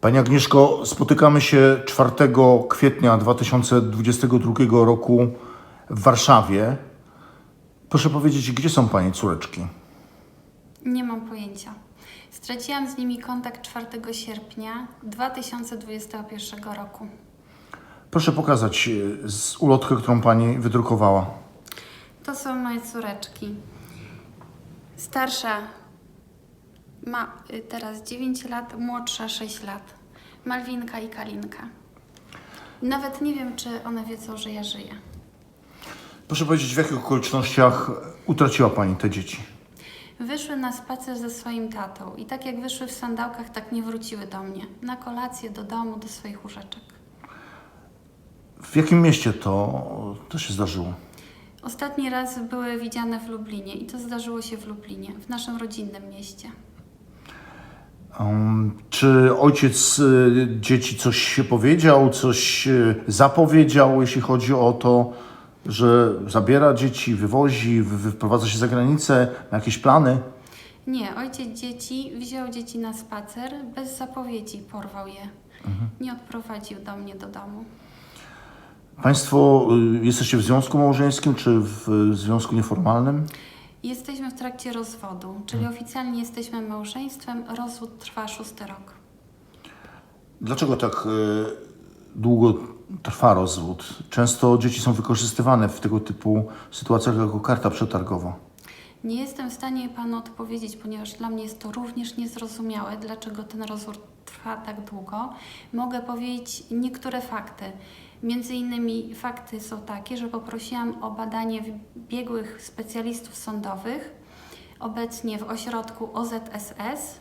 Pani Agnieszko, spotykamy się 4 kwietnia 2022 roku w Warszawie. Proszę powiedzieć, gdzie są Pani córeczki? Nie mam pojęcia. Straciłam z nimi kontakt 4 sierpnia 2021 roku. Proszę pokazać e, z ulotkę, którą Pani wydrukowała. To są moje córeczki. Starsza ma y, teraz 9 lat, młodsza 6 lat. Malwinka i Kalinka. Nawet nie wiem, czy one wiedzą, że ja żyję. Proszę powiedzieć, w jakich okolicznościach utraciła Pani te dzieci? Wyszły na spacer ze swoim tatą i tak jak wyszły w sandałkach, tak nie wróciły do mnie. Na kolację, do domu, do swoich łóżeczek. W jakim mieście to, to się zdarzyło? Ostatni raz były widziane w Lublinie i to zdarzyło się w Lublinie, w naszym rodzinnym mieście. Um, czy ojciec y, dzieci coś się powiedział, coś y, zapowiedział, jeśli chodzi o to, że zabiera dzieci, wywozi, wy- wyprowadza się za granicę, ma jakieś plany? Nie, ojciec dzieci wziął dzieci na spacer, bez zapowiedzi porwał je. Nie odprowadził do mnie do domu. Państwo y, jesteście w związku małżeńskim, czy w y, związku nieformalnym? Jesteśmy w trakcie rozwodu, czyli oficjalnie jesteśmy małżeństwem. Rozwód trwa szósty rok. Dlaczego tak y, długo trwa rozwód? Często dzieci są wykorzystywane w tego typu sytuacjach jako karta przetargowa. Nie jestem w stanie panu odpowiedzieć, ponieważ dla mnie jest to również niezrozumiałe, dlaczego ten rozwód trwa tak długo. Mogę powiedzieć niektóre fakty. Między innymi fakty są takie, że poprosiłam o badanie biegłych specjalistów sądowych obecnie w ośrodku OZSS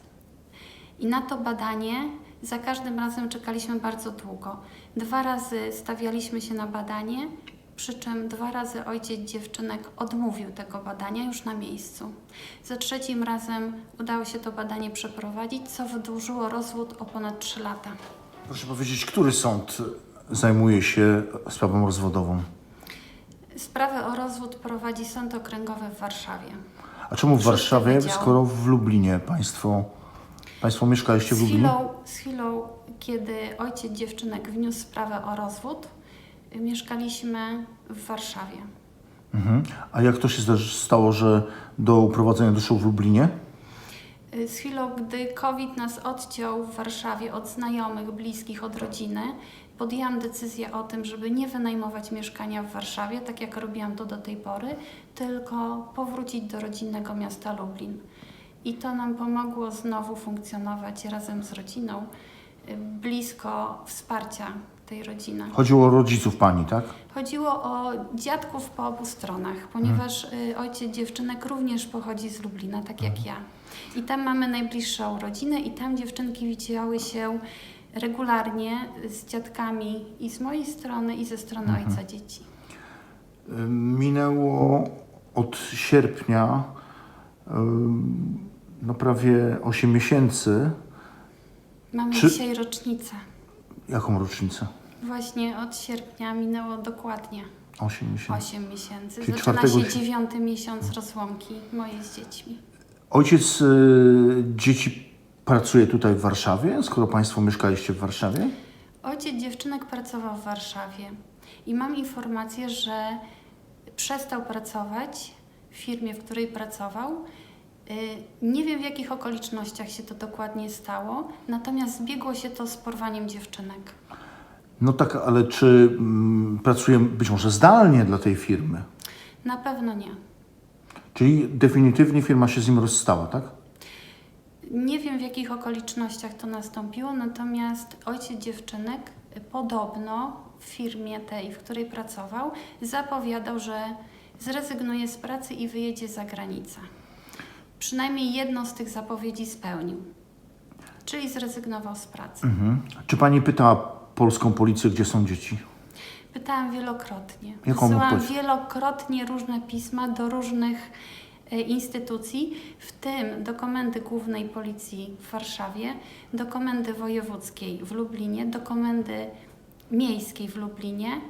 i na to badanie za każdym razem czekaliśmy bardzo długo. Dwa razy stawialiśmy się na badanie, przy czym dwa razy ojciec dziewczynek odmówił tego badania już na miejscu. Za trzecim razem udało się to badanie przeprowadzić, co wydłużyło rozwód o ponad 3 lata. Proszę powiedzieć, który sąd zajmuje się sprawą rozwodową? Sprawę o rozwód prowadzi Sąd Okręgowy w Warszawie. A czemu w Warszawie, skoro w Lublinie państwo, państwo mieszkaliście w Z Lublinie? chwilą, z chwilą, kiedy ojciec dziewczynek wniósł sprawę o rozwód, y, mieszkaliśmy w Warszawie. Mhm. A jak to się stało, że do uprowadzenia doszło w Lublinie? Y, Z chwilą, gdy COVID nas odciął w Warszawie od znajomych, bliskich, od rodziny, podjęłam decyzję o tym, żeby nie wynajmować mieszkania w Warszawie, tak jak robiłam to do tej pory, tylko powrócić do rodzinnego miasta Lublin. I to nam pomogło znowu funkcjonować razem z rodziną, y, blisko wsparcia tej rodziny. Chodziło o rodziców pani, tak? Chodziło o dziadków po obu stronach, ponieważ y, ojciec dziewczynek również pochodzi z Lublina, tak jak ja. I tam mamy najbliższą rodzinę i tam dziewczynki widziały się regularnie z dziadkami i z mojej strony i ze strony ojca dzieci. Minęło od sierpnia no prawie 8 miesięcy. Mamy Czy- dzisiaj rocznicę. Jaką rocznicę? Właśnie od sierpnia minęło dokładnie 8 miesięcy. 8 miesięcy. Czyli Zaczyna czwartego się si- dziewiąty miesiąc rozłąki mojej z dziećmi. Ojciec y, dzieci pracuje tutaj w Warszawie, skoro państwo mieszkaliście w Warszawie? Ojciec dziewczynek pracował w Warszawie i mam informację, że przestał pracować w firmie, w której pracował. Y, Nie wiem w jakich okolicznościach się to dokładnie stało, natomiast zbiegło się to z porwaniem dziewczynek. No tak, ale czy mm, pracuje być może zdalnie dla tej firmy? Na pewno nie. Czyli definitywnie firma się z nim rozstała, tak? Nie wiem w jakich okolicznościach to nastąpiło, natomiast ojciec dziewczynek podobno w firmie tej, w której pracował, zapowiadał, że zrezygnuje z pracy i wyjedzie za granicę. Przynajmniej jedną z tych zapowiedzi spełnił, czyli zrezygnował z pracy. Mhm. Czy pani pytała polską policję, gdzie są dzieci? Pytałam wielokrotnie. Jaką odpowiedź? wielokrotnie różne pisma do różnych instytucji, w tym do Komendy Głównej Policji w Warszawie, do Komendy Wojewódzkiej w Lublinie, do Komendy Miejskiej w Lublinie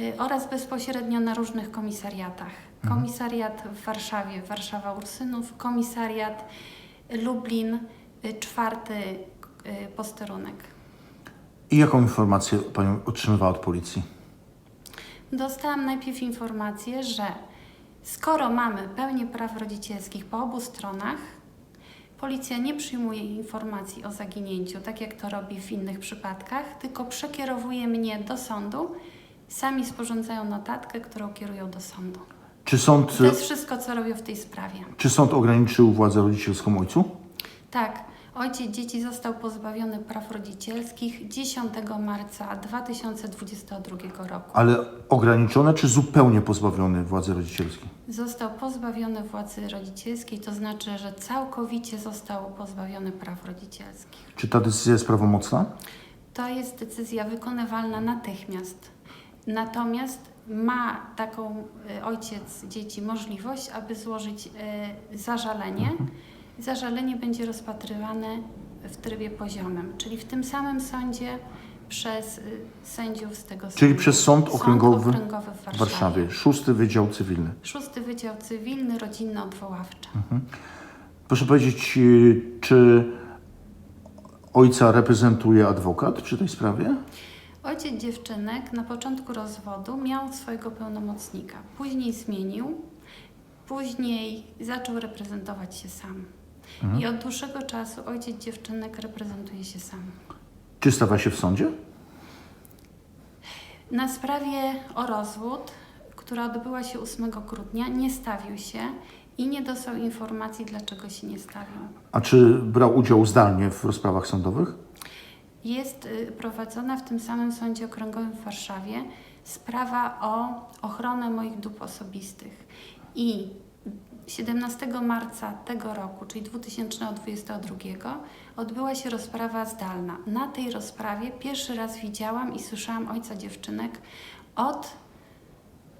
y, oraz bezpośrednio na różnych komisariatach. Komisariat w Warszawie, Warszawa Ursynów, komisariat Lublin, y, czwarty posterunek. I jaką informację Pani otrzymywała od policji? Dostałam najpierw informację, że skoro mamy pełnię praw rodzicielskich po obu stronach, policja nie przyjmuje informacji o zaginięciu, tak jak to robi w innych przypadkach, tylko przekierowuje mnie do sądu. Sami sporządzają notatkę, którą kierują do sądu. Czy sąd, To jest wszystko, co robią w tej sprawie. czy sąd ograniczył władzę rodzicielską ojcu? Tak, ojciec dzieci został pozbawiony praw rodzicielskich 10 marca 2022 roku. Ale ograniczone, czy zupełnie pozbawiony władzy rodzicielskiej? Został pozbawiony władzy rodzicielskiej, to znaczy, że całkowicie został pozbawiony praw rodzicielskich. Czy ta decyzja jest prawomocna? To jest decyzja wykonywalna natychmiast. Natomiast ma taką y, ojciec dzieci możliwość, aby złożyć y, zażalenie. Zażalenie będzie rozpatrywane w trybie poziomym, czyli w tym samym sądzie przez y, sędziów z tego Czyli sądu. przez Sąd Okręgowy okręgowy w Warszawie. Warszawie, szósty Wydział Cywilny. Szósty Wydział Cywilny, Rodzinno Odwoławcze. Proszę powiedzieć, y, czy ojca reprezentuje adwokat przy tej sprawie? Ojciec dziewczynek na początku rozwodu miał swojego pełnomocnika. Później zmienił, później zaczął reprezentować się sam. I od dłuższego czasu ojciec dziewczynek reprezentuje się sam. Czy stawia się w sądzie? Na sprawie o rozwód, która odbyła się 8 grudnia, nie stawił się i nie dostał informacji, dlaczego się nie stawił. A czy brał udział zdalnie w rozprawach sądowych? Jest y, prowadzona w tym samym Sądzie Okręgowym w Warszawie sprawa o ochronę moich dóbr osobistych. I 17 marca tego roku, czyli 2022, odbyła się rozprawa zdalna. Na tej rozprawie pierwszy raz widziałam i słyszałam ojca dziewczynek od,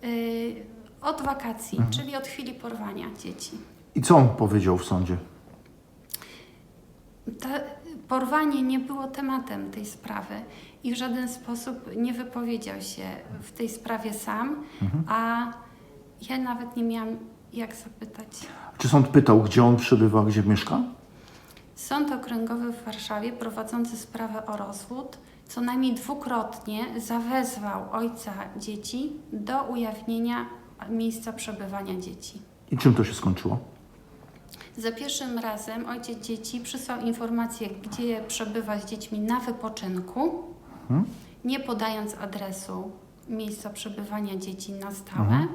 y, od wakacji, czyli od chwili porwania dzieci. I co on powiedział w sądzie? Ta, porwanie nie było tematem tej sprawy i w żaden sposób nie wypowiedział się w tej sprawie sam, a ja nawet nie miałam jak zapytać. Czy sąd pytał, gdzie on przebywa, gdzie mieszka? Sąd Okręgowy w Warszawie prowadzący sprawę o rozwód co najmniej dwukrotnie zawezwał ojca dzieci do ujawnienia miejsca przebywania dzieci. I czym to się skończyło? Za pierwszym razem ojciec dzieci przysłał informację, gdzie przebywa z dziećmi na wypoczynku, nie podając adresu miejsca przebywania dzieci na stałe.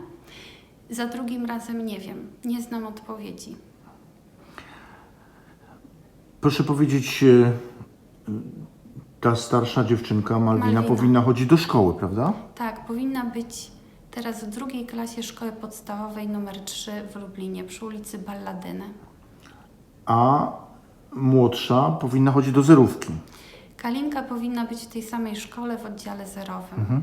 Za drugim razem nie wiem, nie znam odpowiedzi. Proszę powiedzieć, e, ta starsza dziewczynka, Malwina, Malwina. powinna chodzić do szkoły, prawda? Tak, powinna być teraz w drugiej klasie szkoły podstawowej numer 3 w Lublinie przy ulicy Balladyny. A młodsza powinna chodzić do zerówki. Kalinka powinna być w tej samej szkole w oddziale zerowym.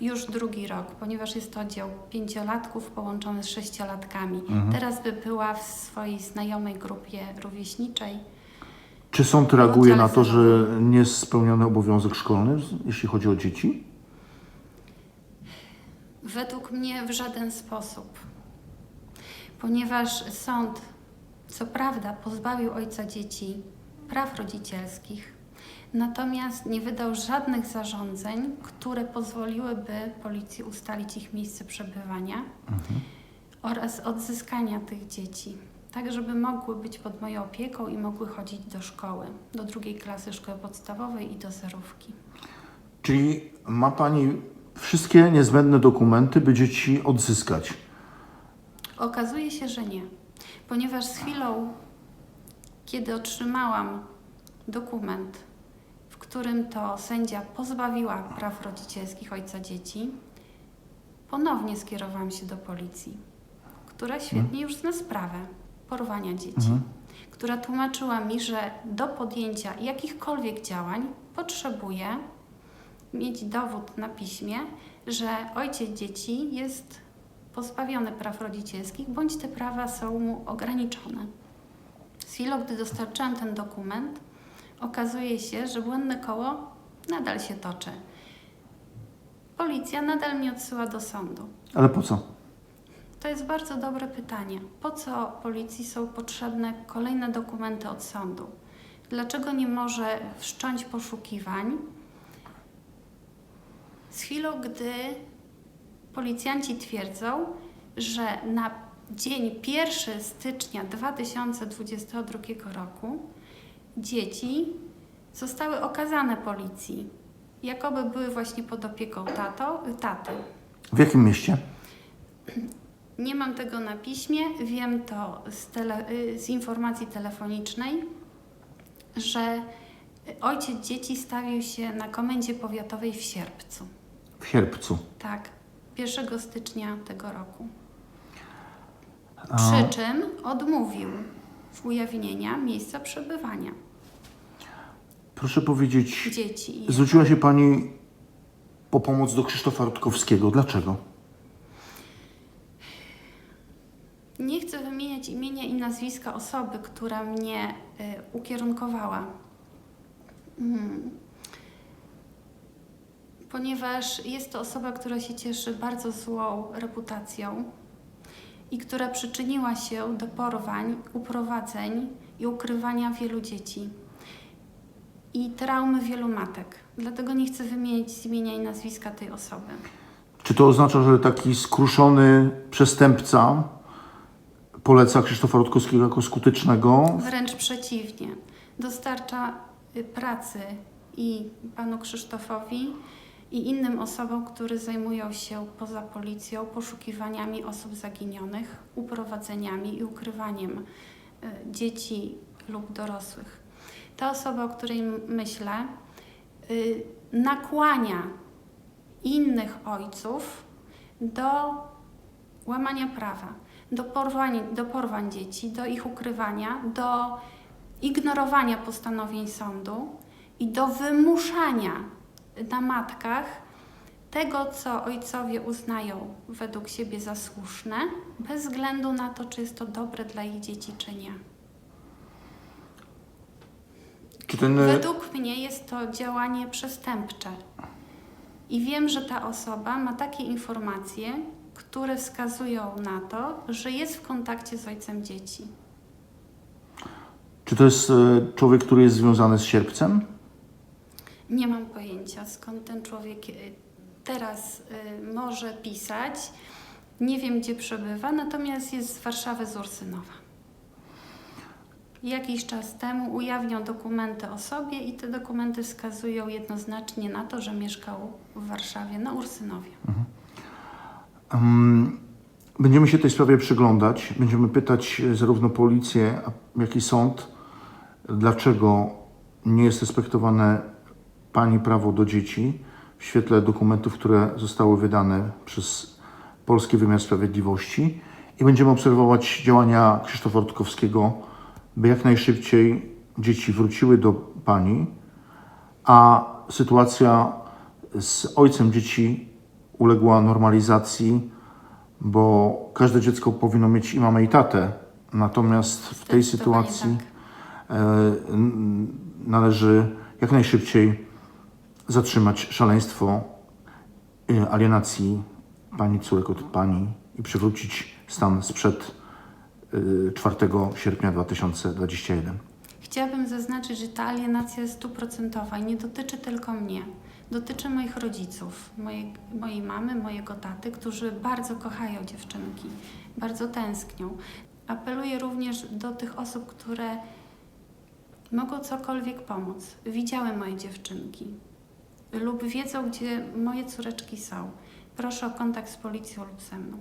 Już drugi rok, ponieważ jest to oddział pięciolatków połączony z sześciolatkami. Teraz by była w swojej znajomej grupie rówieśniczej. Czy sąd reaguje na to, że nie jest spełniony obowiązek szkolny, jeśli chodzi o dzieci? Według mnie w żaden sposób, ponieważ sąd, co prawda, pozbawił ojca dzieci praw rodzicielskich, natomiast nie wydał żadnych zarządzeń, które pozwoliłyby policji ustalić ich miejsce przebywania oraz odzyskania tych dzieci, tak żeby mogły być pod moją opieką i mogły chodzić do szkoły, do drugiej klasy szkoły podstawowej i do zerówki. Czyli ma Pani wszystkie niezbędne dokumenty, by dzieci odzyskać. Okazuje się, że nie, ponieważ z chwilą, kiedy otrzymałam dokument, którym to sędzia pozbawiła praw rodzicielskich ojca dzieci, ponownie skierowałam się do policji, która świetnie już zna sprawę porwania dzieci, która tłumaczyła mi, że do podjęcia jakichkolwiek działań potrzebuje mieć dowód na piśmie, że ojciec dzieci jest pozbawiony praw rodzicielskich, bądź te prawa są mu ograniczone. Z chwilą, gdy dostarczyłam ten dokument, okazuje się, że błędne koło nadal się toczy. Policja nadal mnie odsyła do sądu. Ale po co? To jest bardzo dobre pytanie. Po co policji są potrzebne kolejne dokumenty od sądu? Dlaczego nie może wszcząć poszukiwań z chwilą, gdy policjanci twierdzą, że na dzień 1 stycznia 2022 roku dzieci zostały okazane policji, jakoby były właśnie pod opieką tato, taty. W jakim mieście? Nie mam tego na piśmie, wiem to z, tele, y, z informacji telefonicznej, że ojciec dzieci stawił się na komendzie powiatowej w sierpcu. W Sierpcu. Tak, 1 stycznia tego roku. Przy czym odmówił ujawnienia miejsca przebywania Proszę powiedzieć, dzieci. zwróciła się Pani po pomoc do Krzysztofa Rutkowskiego. Dlaczego? Nie chcę wymieniać imienia i nazwiska osoby, która mnie y, ukierunkowała. Mm. Ponieważ jest to osoba, która się cieszy bardzo złą reputacją i która przyczyniła się do porwań, uprowadzeń i ukrywania wielu dzieci i traumy wielu matek. Dlatego nie chcę wymienić z imienia i nazwiska tej osoby. Czy to oznacza, że taki skruszony przestępca poleca Krzysztofa Rutkowskiego jako skutecznego? Wręcz przeciwnie. Dostarcza y, pracy i panu Krzysztofowi i innym osobom, które zajmują się poza policją poszukiwaniami osób zaginionych, uprowadzeniami i ukrywaniem y, dzieci lub dorosłych. Ta osoba, o której myślę, y, nakłania innych ojców do łamania prawa, do porwań, do porwań dzieci, do ich ukrywania, do ignorowania postanowień sądu i do wymuszania na matkach tego, co ojcowie uznają według siebie za słuszne, bez względu na to, czy jest to dobre dla ich dzieci, czy nie. Czy ten, Według mnie jest to działanie przestępcze. I wiem, że ta osoba ma takie informacje, które wskazują na to, że jest w kontakcie z ojcem dzieci. czy to jest e, człowiek, który jest związany z Sierpcem? Nie mam pojęcia, skąd ten człowiek y, teraz y, może pisać. Nie wiem, gdzie przebywa, natomiast jest z Warszawy z Ursynowa. Jakiś czas temu ujawniał dokumenty o sobie i te dokumenty wskazują jednoznacznie na to, że mieszkał w Warszawie na Ursynowie. Mm, Będziemy się tej sprawie przyglądać. Będziemy pytać e, zarówno policję, jak i sąd, dlaczego nie jest respektowane pani prawo do dzieci w świetle dokumentów, które zostały wydane przez polski wymiar sprawiedliwości. I będziemy obserwować działania Krzysztofa Rutkowskiego, by jak najszybciej dzieci wróciły do pani, a sytuacja z ojcem dzieci uległa normalizacji, bo każde dziecko powinno mieć i mamę, i tatę. Natomiast w tej Zdecydowanie sytuacji tak. e, należy jak najszybciej zatrzymać szaleństwo e, alienacji pani córek od pani i przywrócić stan sprzed e, 4 sierpnia 2021. Chciałabym zaznaczyć, że ta alienacja jest stuprocentowa i nie dotyczy tylko mnie. Dotyczy moich rodziców, mojej, mojej mamy, mojego taty, którzy bardzo kochają dziewczynki, bardzo tęsknią. Apeluję również do tych osób, które mogą cokolwiek pomóc. Widziały moje dziewczynki lub wiedzą, gdzie moje córeczki są. Proszę o kontakt z policją lub ze mną.